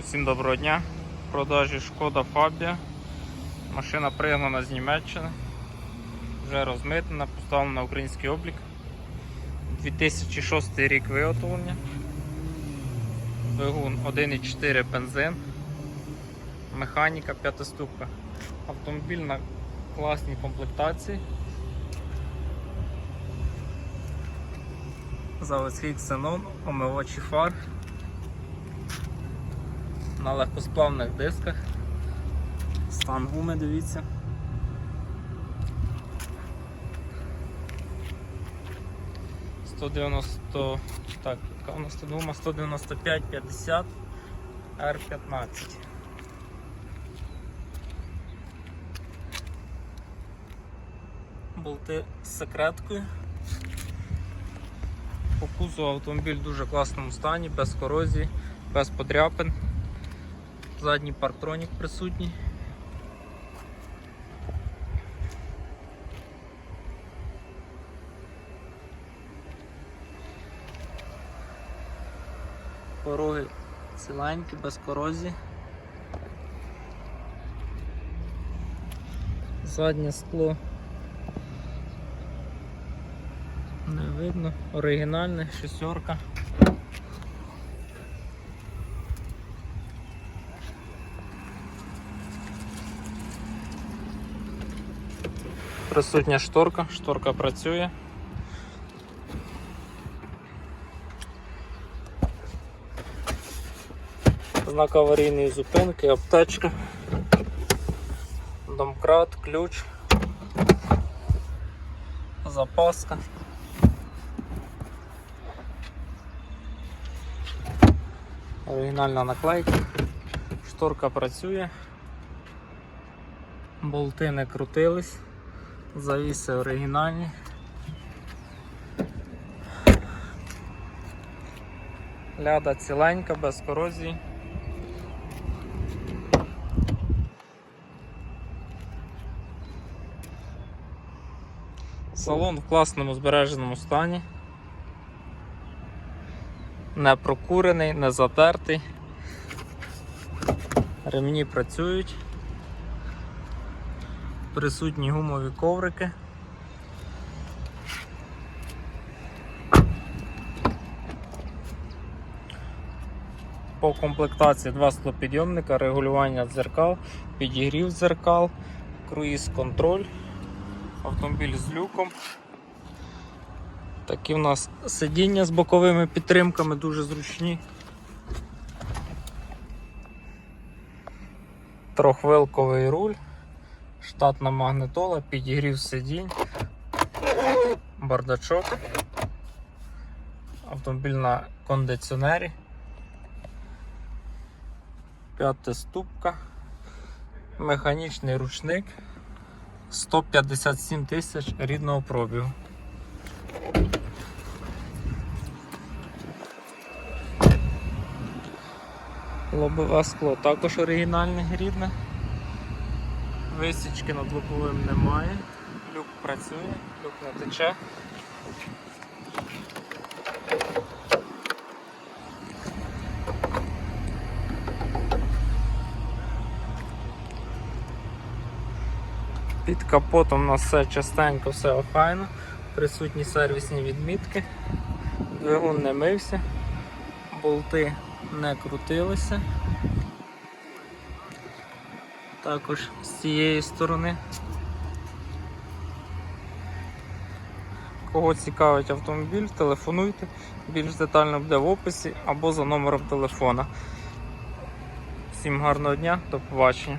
Усім доброго дня. В продажі Шкода Фабія. Машина пригнана з Німеччини. Вже розмитнена, поставлена на український облік. 2006 рік виготовлення. Двигун 1,4 бензин. Механіка 5 ступка. Автомобіль на класній комплектації. Заводський ксенон, омивачі фар на легкосплавних дисках. Стан гуми, дивіться. Сто дев'яносто... Так, у нас тут гума? 195 50 R15. Болти з секреткою. По кузову автомобіль в дуже класному стані, без корозії, без подряпин. Задній парктронік присутній. Пороги ціленькі, без корозії. Заднє скло не видно, оригінальне, шестерка. Присутня шторка, шторка працює. Знак аварійної зупинки, аптечка, домкрат, ключ, запаска. Оригінальна наклейка, шторка працює, болти не крутились. Завіси оригінальні. Ляда ціленька, без корозії. Салон в класному збереженому стані. Не прокурений, не затертий. Ремні працюють присутні гумові коврики. По комплектації два склопідйомника, регулювання дзеркал, підігрів дзеркал, круїз контроль, автомобіль з люком. Такі у нас сидіння з боковими підтримками, дуже зручні. Трохвилковий руль штатна магнитола, підігрів сидінь, бардачок, автомобіль на кондиціонері, п'ята ступка, механічний ручник, 157 тисяч рідного пробігу. Лобове скло також оригінальне рідне. Висічки над лобовим немає, люк працює, люк не тече. Під капотом у нас все частенько, все охайно, присутні сервісні відмітки, двигун не мився, болти не крутилися також з цієї сторони. Кого цікавить автомобіль, телефонуйте, більш детально буде в описі або за номером телефона. Всім гарного дня, до побачення.